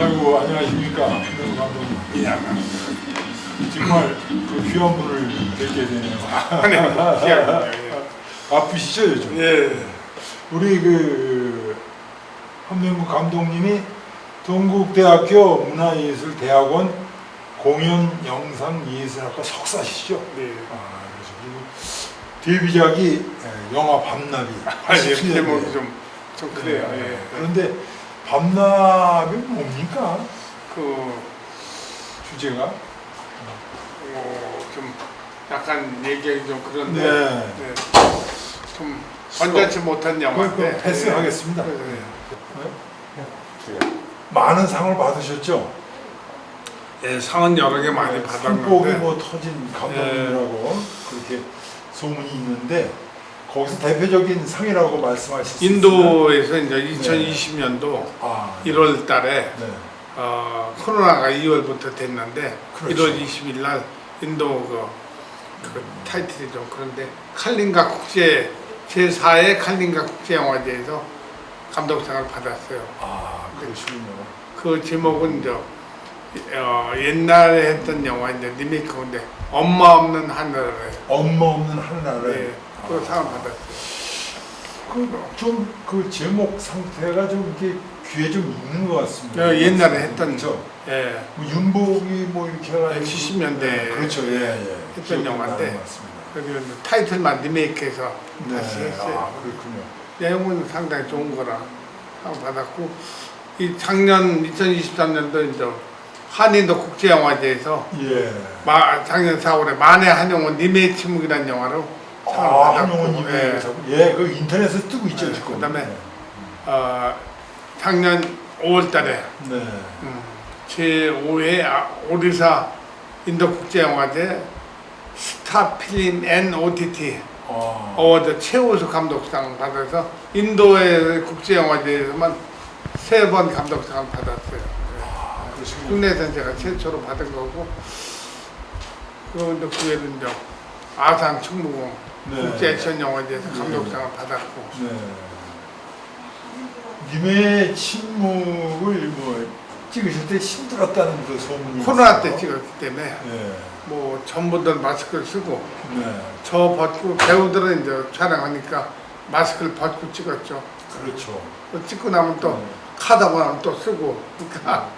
아이고 안녕하십니까 감독님. 정말 그 귀한 분을 뵙게 되네요. 아프시죠 요즘? 예. 우리 그 한명구 감독님이 동국대학교 문화예술대학원 공연영상예술학과 석사시죠? 네. 아, 그래서 그리고 데뷔작이 예, 영화 밤나비. 아니 87 제목이. 좀, 좀 그래요. 네. 예. 그런데 밤나비 뭡니까? 그, 주제가? 어, 좀 약간 얘기하기 좀 그런데 네. 네. 좀 번전치 못한 영화인데 그럼 패스하겠습니다. 네. 네. 많은 상을 받으셨죠? 예, 상은 여러 개 많이 상복이 받았는데 뭐 터진 감독님이라고 그렇게 소문이 있는데 거기서 대표적인 상이라고 말씀하셨어요. 인도에서 이제 2020년도 아, 1월 달에 네. 어, 코로나가 2월부터 됐는데 그렇죠. 1월 20일 날 인도 그, 그 타이틀이 좀 그런데 칼린가 국제 제4회 칼린가 국제영화제에서 감독상을 받았어요. 아, 그러시군요. 그 제목은 저 어, 옛날에 했던 영화인데 리메이크인데 엄마 없는 하늘에 엄마 없는 하늘나라에 네, 그 상을 받았어요. 그좀 그 제목 상태가 좀 이렇게 귀에 좀 있는 것 같습니다. 어, 옛날에 했던 그렇죠. 예, 뭐 윤복이 뭐 이렇게 해가지고 네, 70년대 네, 그렇죠. 예, 예. 했던 기억이 영화인데. 나는 것 같습니다. 그리고 이제 타이틀만 리메이크해서 네, 다시 했어요. 아, 그렇군요. 내용은 상당히 좋은 거라 상을 받았고 이 작년 2023년도 이제 한인도 국제영화제에서 예. 마, 작년 4월에 만해 한용운 님의 침묵이라는 영화로 아, 한용운님이 예. 예, 그 인터넷에 뜨고 있죠 네, 지금. 그다음에 어, 작년 5월달에 네. 음, 제5회 아, 오리사 인도 국제영화제 스타 필름 앤 OTT 아, 어워드 최우수 감독상 받아서 인도의 국제영화제에서만 세 번 감독상을 받았어요. 아, 그러시군요. 국내에서는 제가 최초로 받은 거고 그런데 그 외에는 이제 아산 충무공 네. 국제 액션 영화제에서 네. 감독상을 받았고 네. 님의 침묵을 뭐 찍으실 때 힘들었다는 그 소문이 코로나 때 있어요. 찍었기 때문에 네. 뭐 전부들 마스크를 쓰고 네. 저 벗고 배우들은 이제 촬영하니까 마스크를 벗고 찍었죠. 그렇죠. 또 찍고 나면 또 네. 카다 나면 또 쓰고 그러니까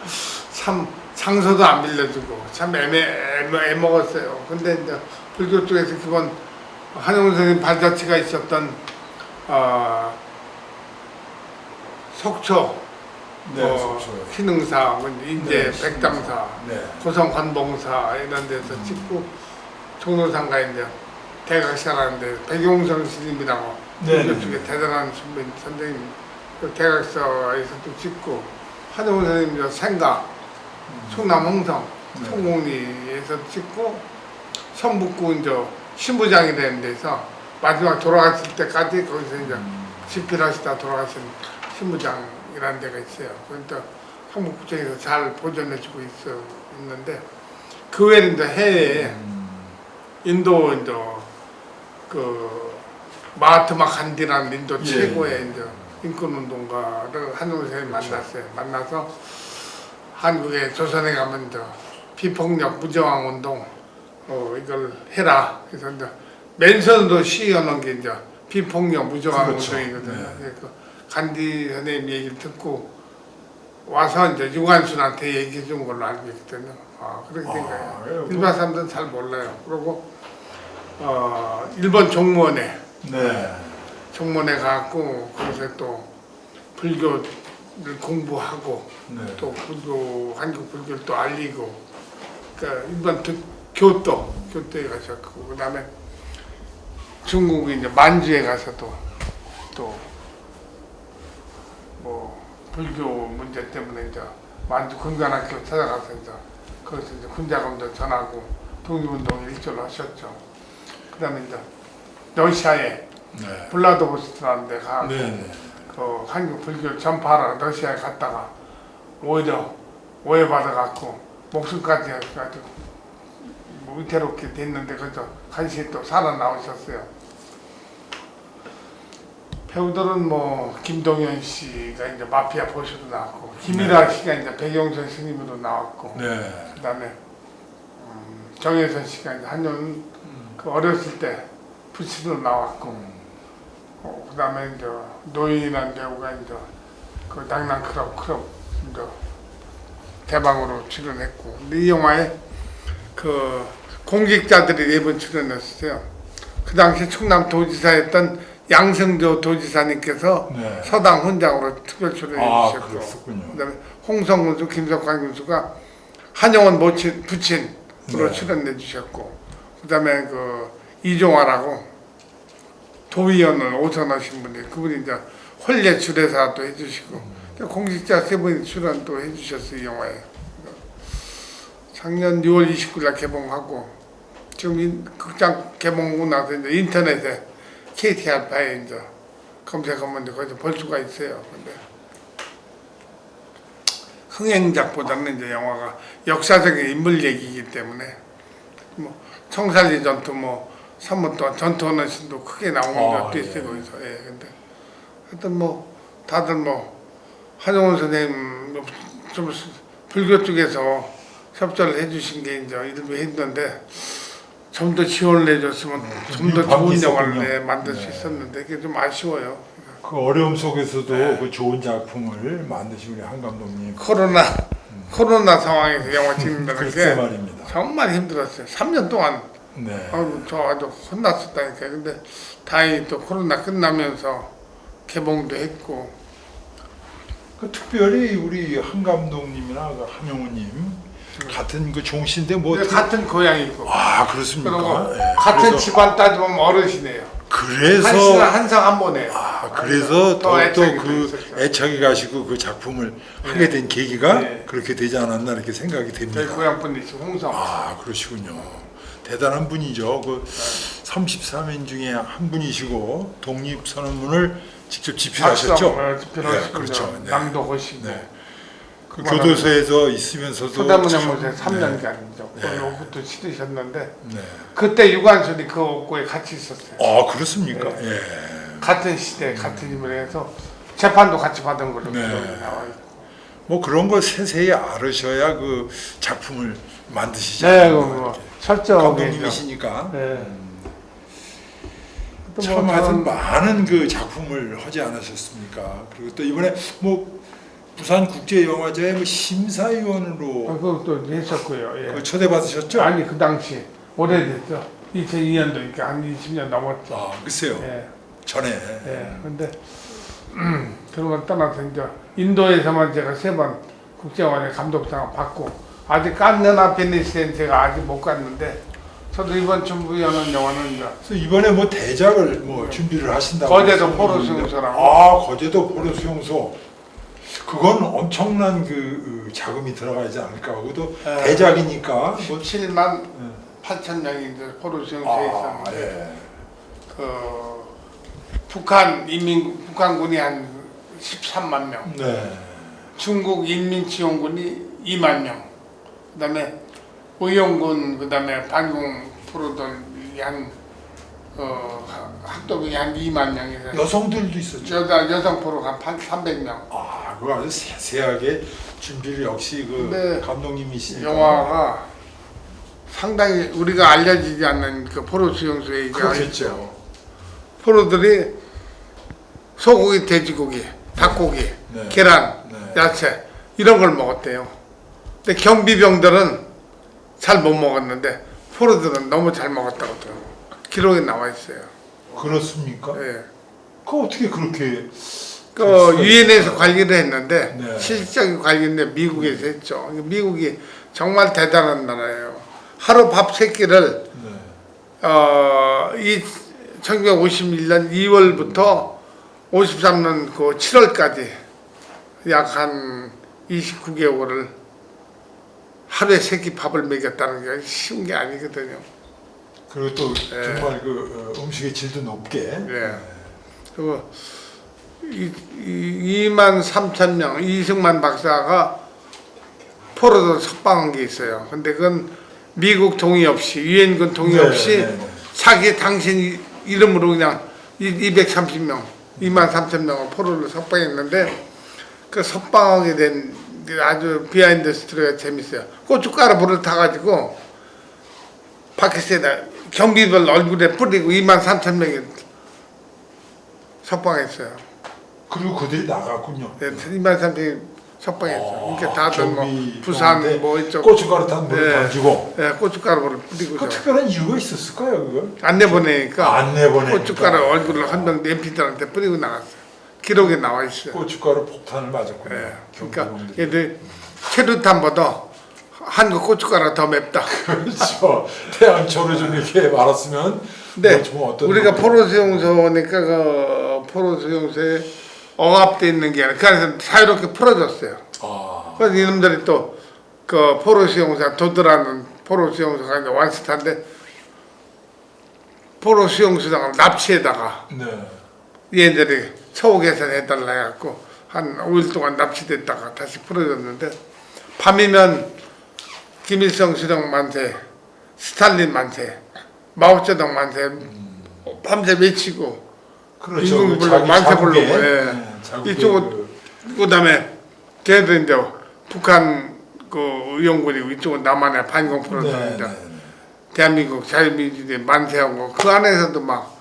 참 장소도 안 빌려주고 참 애매 애먹었어요. 근데 이제 불교 쪽에서 기본 한영훈 선생님 발자취가 있었던 어, 속초, 네, 뭐 속초요. 신흥사, 뭐 인제 네, 백담사, 네. 고성 관봉사 이런 데서 찍고 종로상가 이제 대각사라는데 백용성 스님이라고 네, 네. 쪽에 대단한 선배, 선생님 그 대각서에서도 찍고 한영훈 선생님 저 생가 충남 홍성 네. 성공리에서 찍고 성북구 이제 신부장이라는 데서 마지막 돌아가실 때까지 거기서 이제 음. 집필하시다 돌아가신 신부장이라는 데가 있어요. 그러니까 성북구청에서 잘 보존해주고 있어 있는데 그 외에는 이제 해외에 음. 인도 이제 그 마하트마 간디라는 인도 예. 최고의 이제 인권운동가를 한국 선생님 그렇죠. 만났어요. 만나서 한국에 조선에 가면 이제 비폭력 무저항 운동 어 이걸 해라. 그래서 이제 맨손으로 시위하는 게 이제 비폭력 무저항 그렇죠. 운동이거든요. 네. 그래서 간디 선생님 얘기를 듣고 와서 이제 유관순한테 얘기해 준 걸로 알고 있거든요. 아 그렇게 된 아, 거예요. 그래요? 일반 사람들은 잘 몰라요. 그리고 어, 일본 종무원에 네. 종무원에 가고 거기서 또 불교를 공부하고 네. 또 불교 한국 불교를 또 알리고 그러니까 일반 득, 교도 교도에 가셨고 그다음에 중국 이제 만주에 가서도 또뭐 불교 문제 때문에 이제 만주 군관학교 찾아가서 이제 거기서 이제 군자금도 전하고 독립운동 일조를 하셨죠. 그다음에 이제 러시아에 네. 블라도보스트라는 데 가고 네. 네. 그 한국 불교 전파하러 러시아에 갔다가 오히려 오해받아 갖고 목숨까지 해가지고 뭐 위태롭게 됐는데 그저 간신히 또 살아나오셨어요. 배우들은 뭐 김동현 씨가 이제 마피아 보시로 나왔고 김일아 씨가 이제 백영선 스님으로 나왔고 네. 그다음에 음, 정혜선 씨가 이제 한년 그 어렸을 때 부치로 나왔고 어, 그다음에 이제 노인이라는 배우가 이제 그 낭낭크럽 크럽 이제 대방으로 출연했고 이 영화에 그 공직자들이 네번 출연했어요. 그 당시 충남 도지사였던 양승조 도지사님께서 네. 서당 훈장으로 특별 출연해 아, 주셨고 그랬었군요. 그다음에 홍성 군수, 김석환 군수가 한영원 모친 부친으로 네. 출연해 주셨고 그다음에 그 이종화라고 도의원을 오선하신 분이 그분이 이제 혼례 주례사도 해주시고 공직자 세 분이 출연도 해주셨어요 이 영화에 작년 6월 29일 날 개봉하고 지금 인- 극장 개봉하고 나서 이제 인터넷에 KT 알파에 이제 검색하면 이제 거기서 볼 수가 있어요. 근데 흥행작보다는 이제 영화가 역사적인 인물 얘기이기 때문에 뭐 청살리 전투 뭐 3분 동안 전투하는 신도 크게 나오는 아, 것도 예. 있어요 거기서 예 근데 하여튼 뭐 다들 뭐 한용운 선생님 좀 불교 쪽에서 협조를 해주신 게 이제 일부 했는데 좀 더 지원을 해줬으면 좀더 밀방이 좋은 영화를 있었군요. 내 만들 수 네. 있었는데 그게 좀 아쉬워요. 그 어려움 속에서도 네. 그 좋은 작품을 만드신 우리 한 감독님. 코로나 코로나 상황에서 영화 찍는다는 글쎄 게 말입니다. 정말 힘들었어요. 3년 동안 네. 아유, 저 아주 혼났었다니까. 근데 다행히 또 코로나 끝나면서 개봉도 했고 그 특별히 우리 한 감독님이나 그 한용우님 같은 그 종씨인데 뭐 근데 어떻게- 같은 고향이고 아 그렇습니까? 그리고 예. 같은 그래서, 집안 따지면 어르신이에요. 그래서 한시는 한상 한 번에요. 아 그래서 또 애착이 또 더욱그 있었죠. 애착이 가시고 그 작품을 하게 된 계기가 네. 그렇게 되지 않았나 이렇게 생각이 저희 됩니다. 고향 분이시 홍성. 아 그러시군요. 대단한 분이죠. 그 33인 중에 한 분이시고 독립 선언문을 직접 집필하셨죠. 집필하시고 네, 그렇죠. 네. 낭독하시고 네. 그 교도소에서 있으면서도 참- 연못에 네. 3년간 이제 네. 옷도 치르셨는데 네. 그때 유관순이 그 옥고에 같이 있었어요. 아 그렇습니까? 네. 예. 같은 시대 같은 인물에 해서 재판도 같이 받은 걸로 네. 기록이 나와 있고. 뭐 그런 걸 세세히 알으셔야 그 작품을 만드시지 네, 뭐. 설정에 감독님이시니까 네. 또참뭐 하여튼 저는 많은 그 작품을 하지 않으셨습니까? 그리고 또 이번에 뭐 부산 국제 영화제 뭐 심사위원으로 그것도 했었고요. 예. 그 초대받으셨죠? 아니 그 당시 오래됐죠. 2002년도 그러니까 한 20년 넘었죠. 아 글쎄요 예, 전에 예. 근데 음, 그런 걸 떠나서 이제 인도에서만 제가 세 번 국제영화제 감독상을 받고 아직 깐느나 베니스엔 제가 아직 못 갔는데 저도 이번 준비하는 영화는 이제 그래서 이번에 뭐 대작을 뭐 준비를 하신다고 거제도 소문이 포로 있는데. 수용소라고. 아 거제도 포로 수용소 그건 엄청난 그 어, 자금이 들어가지 않을까 하고도 예. 대작이니까 뭐 17만 예. 8천 명이 이제 포로 수용소에 아, 있었는데 예. 그 북한 인민 북한군이 한 13만 명, 네. 중국 인민치용군이 2만 명, 그다음에 의용군 그다음에 반공 포로들이 한 어, 학도병이 한 2만 명이서 여성들도 있었죠. 여자 여성 포로가 한 300명. 아, 그거 아주 세세하게 준비를 역시 그 근데 감독님이시니까. 영화가 상당히 우리가 알려지지 않는 그 포로 수용소에 이제 그렇겠죠. 포로들이 소고기, 돼지고기, 닭고기, 네. 계란, 네. 야채 이런 걸 먹었대요. 근데 경비병들은 잘 못 먹었는데 포로들은 너무 잘 먹었다고 하더라고요. 기록에 나와 있어요. 그렇습니까? 예. 그 어떻게 그렇게 그 유엔에서 관리를 했는데 네. 실질적인 관리는 미국에서 했죠. 미국이 정말 대단한 나라예요. 하루 밥 세 끼를 네. 어, 이 1951년 2월부터 53년 그 7월까지 약 한 29개월을 하루에 세 끼 밥을 먹였다는 게 쉬운 게 아니거든요. 그리고 또 네. 정말 그 어, 음식의 질도 높게. 예. 그리고 이, 이 2만 3천 명 이승만 박사가 포로도 석방한 게 있어요. 근데 그건 미국 동의 없이 유엔군 동의 네, 없이 네, 네. 자기 당신 이- 이름으로 그냥 230명 2만 3천 명을 포로를 석방했는데 그 석방하게 된그 아주 비하인드 스토리가 재밌어요. 고춧가루 불을 타가지고 바켓에다 경비들 얼굴에 뿌리고 2만 3천 명이 석방했어요. 그리고 그들이 나갔군요. 네, 2만 3천 명이 석방했어요. 그러니까 다들 뭐 경비 부산 뭐 이쪽 고춧가루 탄 물을 네. 던지고 네, 고춧가루 불을 뿌리고 그 특별한 이유가 있었을까요, 그거? 안 내보내니까 안 내보내니까. 고춧가루 얼굴을 한명 MP들한테 뿌리고 나갔어요. 기록에 나와 있어요. 고춧가루 폭탄을 맞았군요. 예, 그러니까. 얘들 체류탄보다 한국 고춧가루 더 맵다. 그렇죠. 태양초를 좀 이렇게 말았으면 근데 뭐좀 어떤 우리가 포로 수용소니까 그 포로 수용소에 억압돼 있는 게 아니라 그 안에서 자유롭게 풀어줬어요. 아, 그래서 이놈들이 또 그 포로 수용소 도드라는 포로 수용소가 이제 완스타인데 포로 수용소장을 납치에다가 네. 얘들이 처우 개선해달라 해갖고 한 5일 동안 납치됐다가 다시 풀어졌는데 밤이면 김일성 수령 만세, 스탈린 만세, 마오쩌둥 만세 밤새 외치고 그렇죠. 임금 그 불러, 자기 만세 자국의, 불러고, 예. 네, 자국의 이쪽은 그- 그다음에 걔들 이제 북한 그 의용군이고 이쪽은 남한의 반공 네, 프로그램 네, 이제 네. 대한민국 자유민주주의 만세하고 그 안에서도 막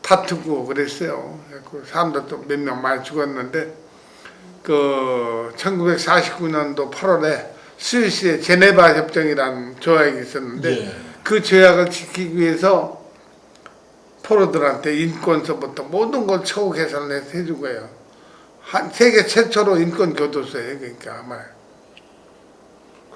다투고 그랬어요. 그 사람들도 몇 명 많이 죽었는데 그 1949년도 8월에 스위스의 제네바 협정이라는 조약이 있었는데 예. 그 조약을 지키기 위해서 포로들한테 인권서부터 모든 걸 처우 개선을 해서 해준 거예요. 한 세계 최초로 인권 교도소예요. 그러니까 아마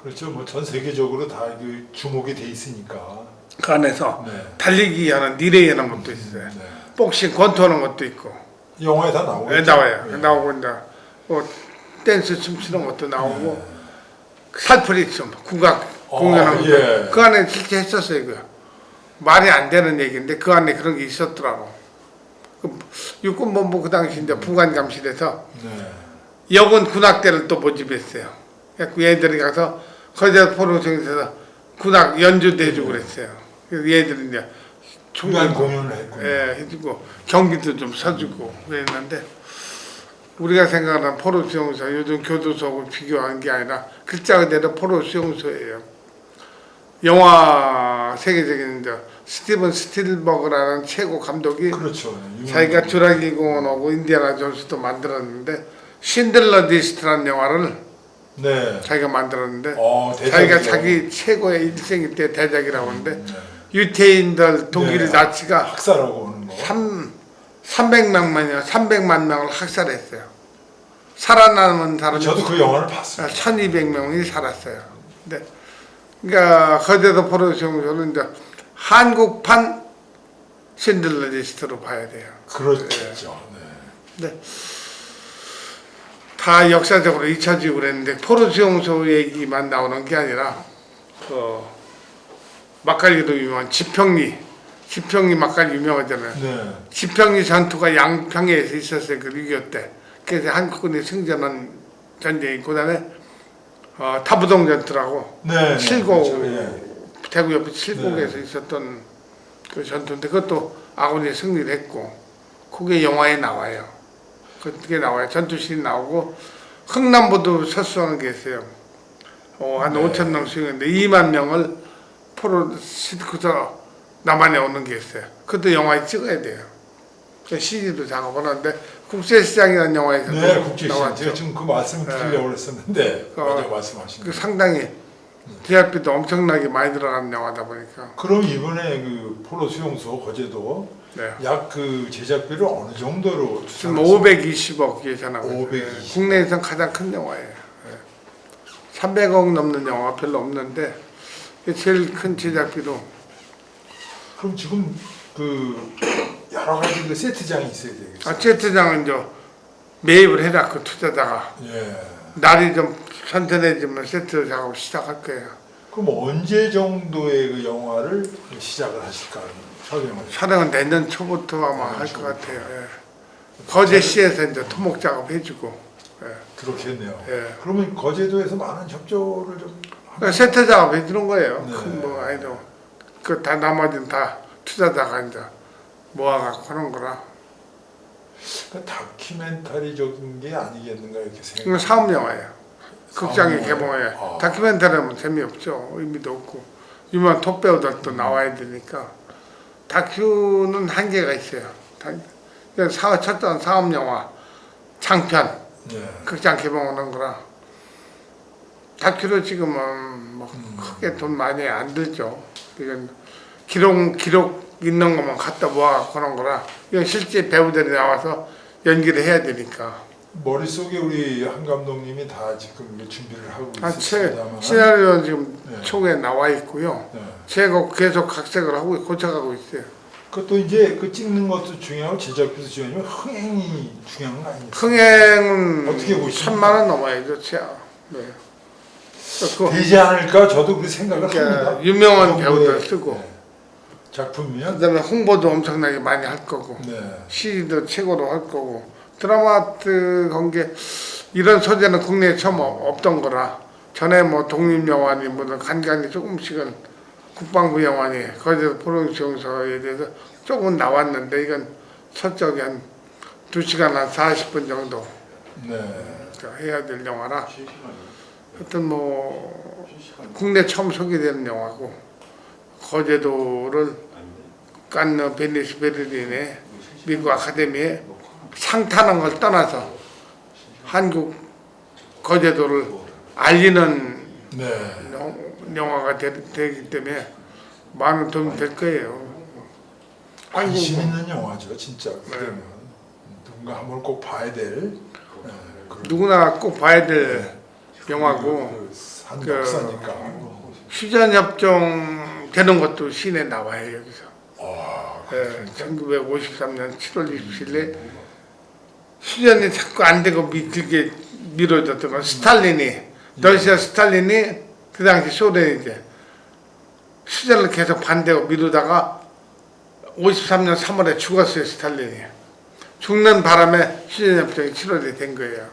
그렇죠. 뭐 전 세계적으로 다그 주목이 돼 있으니까. 그 안에서 네. 달리기 하는 리레이 하는 것도 있어요. 네. 복싱 권투하는 것도 있고 영화에 다 나오고. 네, 나와요. 나오고 이제 뭐 댄스 춤추는 것도 나오고 살풀이 춤 국악 네. 어, 예. 그 안에 실제 했었어요. 그 말이 안 되는 얘기인데 그 안에 그런 게 있었더라고. 그 육군본부 그 당시 이제 부관감실에서 네. 여군 군악대를 또 모집했어요. 그래서 얘들이 가서 거기서 포로정에서 군악 연주도 해주고 그랬어요. 그래서 얘들이 이제 중간 공연을 했군요. 예, 해주고 경기도 좀 서주고 그랬는데 우리가 생각하는 포로 수용소 요즘 교도소하고 비교한 게 아니라 글자 그대로 포로 수용소예요. 영화 세계적인 이제 스티븐 스틸버그라는 최고 감독이 그렇죠. 자기가 거. 주라기 공원하고 인디아나 존스도 만들었는데 신들러 리스트라는 영화를 네. 자기가 만들었는데 어, 자기가. 자기 최고의 일생일 때 대작이라고 하는데 네. 유태인들 독일 네. 나치가 학살하고 오는 거. 3 300명만이요 300만 명을 학살했어요. 살아남은 사람이 저도 그 영화를 봤어요. 1200명이 살았어요. 근데 그러니까 거제도 포로수용소는 이제 한국판 신들러 리스트로 봐야 돼요. 그렇겠죠. 네. 다 역사적으로 잊혀지고 그랬는데 포로수용소 얘기만 나오는 게 아니라 그 막갈리도 유명한 지평리 지평리 막갈리 유명하잖아요. 네. 지평리 전투가 양평에서 있었어요. 그 6.25 때. 그래서 한국군이 승전한 전쟁이 그 다음에 어, 타부동 전투라고 네. 네. 칠곡 그렇죠. 예. 대구 옆에 칠곡에서 있었던 그 전투인데 그것도 아군이 승리를 했고 그게 영화에 나와요. 그게 나와요. 전투신이 나오고 흥남보도 설수하는 게 있어요. 어, 한 네. 5천 명 수용했는데 2만 명을 포로 싣고서 남한에 오는 게 있어요. 그것도 영화에 찍어야 돼요. 그 CG도 작업을 하는데 국제시장이라는 영화에서 네, 국제시장. 제가 지금 그 말씀을 네. 드리려고 했었는데 어, 맞아요, 말씀하신 그 거. 상당히 제작비도 엄청나게 많이 들어가는 영화다 보니까 그럼 이번에 그 포로 수용소 거제도 네. 약그 제작비를 어느 정도로 지금 추산했어요? 520억 예산하고 있어요. 520억. 예, 국내에선 가장 큰 영화예요. 예. 300억 넘는 영화 별로 없는데 제일 큰 제작비로 그럼 지금 그 여러 가지 그 세트장이 있어야 되겠어요. 아체트장은 이제 매입을 해놨고 투자자가 예. 날이 좀 선선해지면 세트 작업 시작할 거예요. 그럼 언제 정도의 그 영화를 시작을 하실까 촬영을? 촬영은 내년 초부터 아마 내년 할 것 초부터. 같아요. 예. 거제시에서 이제 토목 작업 해주고 예. 그렇겠네요. 예. 그러면 거제도에서 많은 협조를 좀 그러니까 세트 작업 해주는 거예요. 네. 큰뭐 아니도 그 다 나머지는 다 투자자가 이제 모아갖고 하는 거라. 그 다큐멘터리적인 게 아니겠는가 이렇게 이건 생각. 사업 영화예요. 극장에 사업 개봉해. 영화예요? 아. 다큐멘터리는 재미없죠. 의미도 없고 유명한 톱 배우들도 나와야 되니까 다큐는 한계가 있어요. 다- 이건 사업 첫째 사업 영화 장편 네. 극장 개봉하는 거라 다큐로 지금은 뭐 크게 돈 많이 안 들죠. 이건 기록 기록 있는 것만 갖다 모아 그런 거라 이건 실제 배우들이 나와서 연기를 해야 되니까 머릿속에 우리 한 감독님이 다 지금 준비를 하고 아, 체, 있습니다만. 시나리오는 지금 네. 총에 나와 있고요. 네. 제가 계속 각색을 하고 고쳐가고 있어요. 그것도 이제 그 찍는 것도 중요하고 제작비도 중요하지만 흥행이 중요한 거 아니에요? 흥행은 어떻게 보십니까? 천만 원 넘어야죠, 최하. 네. 그 되지 않을까? 저도 그 생각을 그러니까 합니다. 유명한 배우들. 쓰고. 네. 작품이면 그다음에 홍보도 엄청나게 많이 할 거고. 네. CD도 최고로 할 거고. 드라마트 관계 이런 소재는 국내에 처음 없- 없던 거라. 전에 뭐 독립영화니 뭐든 간간히 조금씩은 국방부 영화니 거기서 포로지원서에 대해서 조금 나왔는데 이건 서쪽에 한 2시간 한 40분 정도. 네. 해야 될 영화라 하여튼 뭐 국내 처음 소개되는 영화고 거제도를 깐느 베니스 베를린에 미국 아카데미에 상 타는 걸 떠나서 한국 거제도를 알리는 네. 영- 영화가 되, 기 때문에 많은 도움이 될 거예요. 관심 한국 있는 영화죠, 진짜. 그러면 누군가 한번 꼭 봐야 될 네, 누구나 꼭 봐야 될 영화고 그, 역사니까. 휴전 협정 되는 것도 시내 나와요 여기서. 아, 예, 1953년 7월 27일에 수전이 자꾸 안 되고 미, 길게 미뤄졌던 건 스탈린이 러시아 스탈린이 그 당시 소련이 이제 수전을 계속 반대하고 미루다가 53년 3월에 죽었어요 스탈린이 죽는 바람에 수전협정이 7월에 된 거예요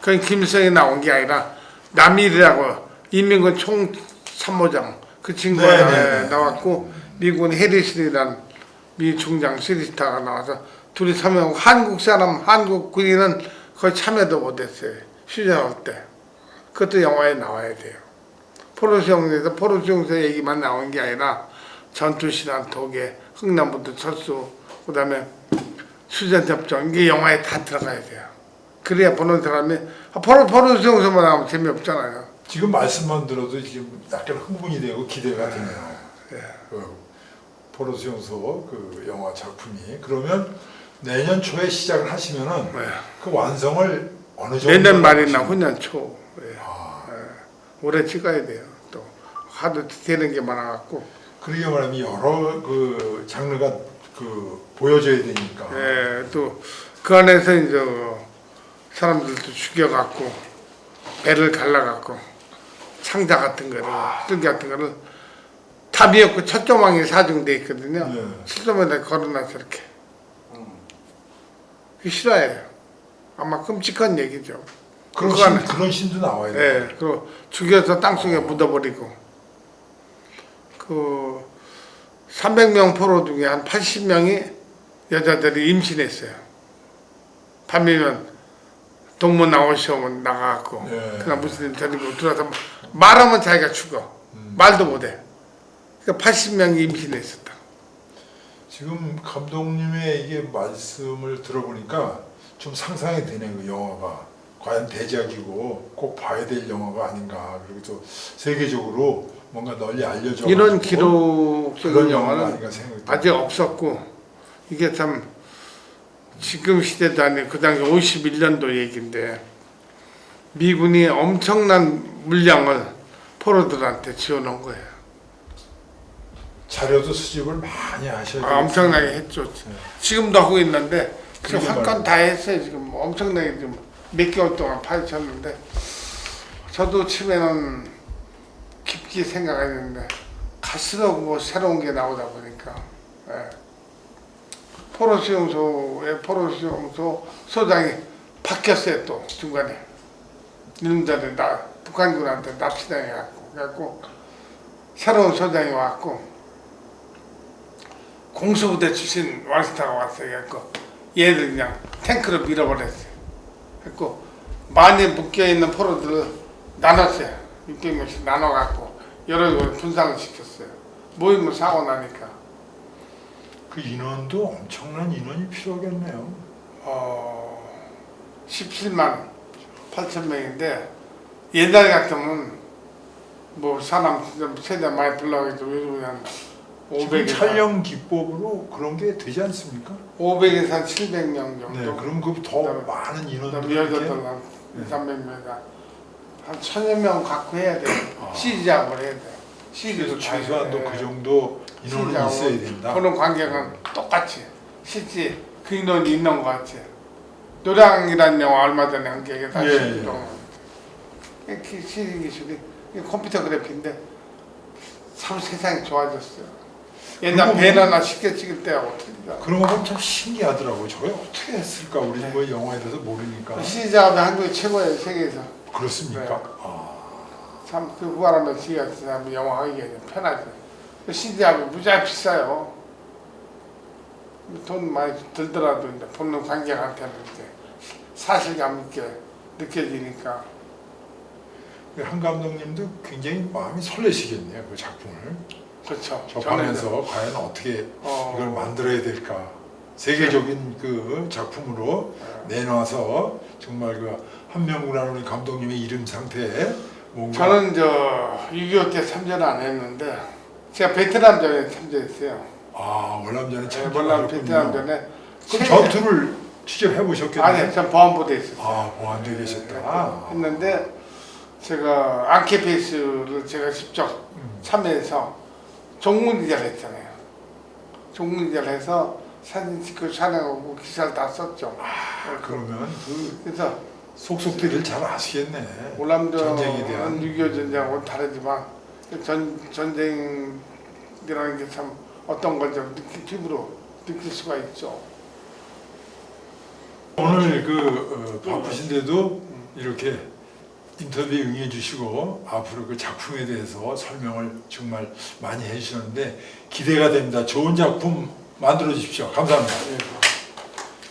그건 김일성이 나온 게 아니라 남일이라고 인민군 총参谋장 그 친구가 네, 네, 네. 나왔고 미군 해리슨이란 미 중장 시리스타가 나와서 둘이 참여하고 한국 사람 한국 군인은 거의 참여도 못했어요 휴전할 때. 그것도 영화에 나와야 돼요. 포로수용소에서 포로수용소 얘기만 나온 게 아니라 전투신안 독일 흥남부도 철수 그 다음에 수전협정 이게 영화에 다 들어가야 돼요 그래야 보는 사람이 아, 포로 포로수용소만 나오면 재미없잖아요. 지금 말씀만 들어도 지금 약간 흥분이 되고 기대가 되네요. 그 포로수용소 그 영화 작품이. 그러면 내년 초에 시작을 하시면은 네. 그 완성을 어느 정도 내년 말이나 후년 초. 예. 아, 올해 찍어야 돼요. 또 하도 되는 게 많아갖고. 그러게 말하면 여러 그 장르가 그 보여져야 되니까. 예, 또 그 안에서 이제 사람들도 죽여갖고 배를 갈라갖고 창자 같은 거를 쓸개 같은 거를 답이 없고 첫 조망이 사중돼 있거든요. 네. 실점에다 걸어놔서 이렇게. 그 싫어해요. 아마 끔찍한 얘기죠. 그런 그거 신, 안에- 그런 신도 나와야 돼. 예, 그리고 죽여서 땅속에 묻어버리고 그 300명 포로 중에 한 80명이 여자들이 임신했어요. 밤이면 동문 나오시오면 나가갖고 예. 그냥 무슨 일 데리고 들어와서 말하면 자기가 죽어. 말도 못해. 그러니까 80명이 임신했었다. 지금 감독님의 이게 말씀을 들어보니까 좀 상상이 되네 그 영화가 과연 대작이고 꼭 봐야 될 영화가 아닌가 그리고 또 세계적으로 뭔가 널리 알려져 이런 가지고 기록적인 그런 영화는 아닌가 생각이 아직 없었고 이게 참 지금 시대도 아니고 그 당시 51년도 얘기인데 미군이 엄청난 물량을 포로들한테 지어놓은 거예요. 자료도 수집을 많이 하셔야 아, 엄청나게 했죠. 지금도 하고 있는데 지금 한 건 다 했어요. 지금 뭐 엄청나게 지금 몇 개월 동안 파헤쳤는데 저도 처음에는 깊게 생각했는데 갈수록 뭐 새로운 게 나오다 보니까 예. 포로 수용소의 포로 수용소 소장이 바뀌었어요 또 중간에 이놈들이 나 북한군한테 납치당해갖고 그래갖고 새로운 소장이 왔고 공수부대 출신 왕스타가 왔어요. 그래갖고 얘들 그냥 탱크로 밀어버렸어요. 그리고 많이 묶여있는 포로들을 나눴어요. 600명씩 나눠갖고 여러 번 분산을 시켰어요. 모임을 사고 나니까 그 인원도 엄청난 인원이 필요하겠네요. 어, 17만 8천 명인데 옛날 같으면 뭐 사람 세대 많이 불러가지고 요즘 한 지금 500에서 촬영 기법으로 그런 게 되지 않습니까? 500에서 한 700명 정도. 네, 그럼 그 더 그다음에- 많은 인원들이 이렇게 여덟 한 네. 300명이다. 한 천여 명 갖고 해야 돼. 아. 시작을 해야 돼. 시리도 최소한도 그 정도 인원은 있어야 된다. 보는 관객은 똑같이 실제 그 인원이 있는 것 같지. 노량이라는 영화 얼마 전에 한게 이게 다 예, 시리동. 이 시리 기술이 이 컴퓨터 그래픽인데 참 세상이 좋아졌어요. 옛날 그리고 배너나 쉽게 찍을 때하고 틀리다. 그런 거 보면 참 신기하더라고요. 저게 어떻게 했을까? 우리 뭐 영화에 대해서 모르니까. 시리 작업이 한국이 최고예요 세계에서. 그렇습니까? 네. 아, 참그 후아라면 지가 참 영화 하기가 편하 죠. CD하고 무지하게 비싸요. 돈 많이 들더라도 이제 보는 관객한테는 이제 사실감 있게 느껴지니까 그한 감독님도 굉장히 마음이 설레시겠네요. 그 작품을 그렇죠. 접하면서 과연 어떻게 어, 이걸 만들어야 될까? 세계적인 그 작품으로 네. 내놔서 정말 그 한명구라는 우리 감독님의 이름 상태에 뭔가 저는 저 6.25 때 참여를 안 했는데 제가 베트남전에 참여했어요. 아 월남전에 네, 몰라 참여하셨군요. 베트남전에 그 전투를 취재해 보셨겠네요. 아니 전 보안부대에 있었어요. 아 보안돼 계셨다. 했는데 제가 앙케페이스를 제가 직접 음. 참여해서 종문기자를 했잖아요. 종문기자를 해서 사진 찍고 촬영하고 기사를 다 썼죠. 아, 그러면 그 그래서 속속들을 잘 아시겠네. 전쟁에 올람전은 대한 6.25 전쟁하고는 다르지만 그 전, 전쟁이라는 게 참 어떤 걸좀 느끼, 피부로 느낄 수가 있죠. 오늘 그 어, 바쁘신데도 이렇게 인터뷰에 응해 주시고 앞으로 그 작품에 대해서 설명을 정말 많이 해 주셨는데 기대가 됩니다. 좋은 작품 만들어 주십시오. 감사합니다. 예.